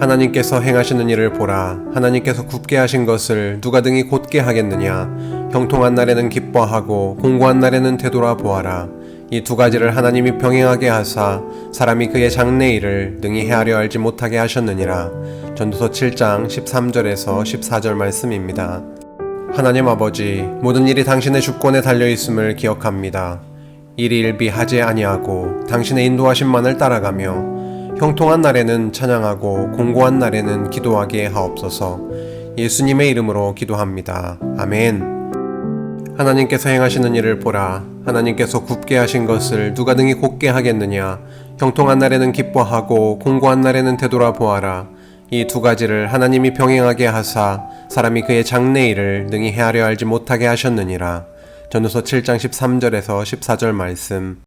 하나님께서 행하시는 일을 보라. 하나님께서 굽게 하신 것을 누가 등이 곧게 하겠느냐. 형통한 날에는 기뻐하고 공고한 날에는 되돌아 보아라. 이 두 가지를 하나님이 병행하게 하사 사람이 그의 장래 일을 능히 헤아려 알지 못하게 하셨느니라. 전도서 7장 13절에서 14절 말씀입니다. 하나님 아버지, 모든 일이 당신의 주권에 달려 있음을 기억합니다. 일이 일비하지 아니하고 당신의 인도하심만을 따라가며 형통한 날에는 찬양하고 공고한 날에는 기도하게 하옵소서. 예수님의 이름으로 기도합니다. 아멘. 하나님께서 행하시는 일을 보라. 하나님께서 굽게 하신 것을 누가 등이 곧게 하겠느냐. 형통한 날에는 기뻐하고 공고한 날에는 되돌아 보아라. 이 두 가지를 하나님이 병행하게 하사 사람이 그의 장래일을 능히 헤아려 알지 못하게 하셨느니라. 전후서 7장 13절에서 14절 말씀.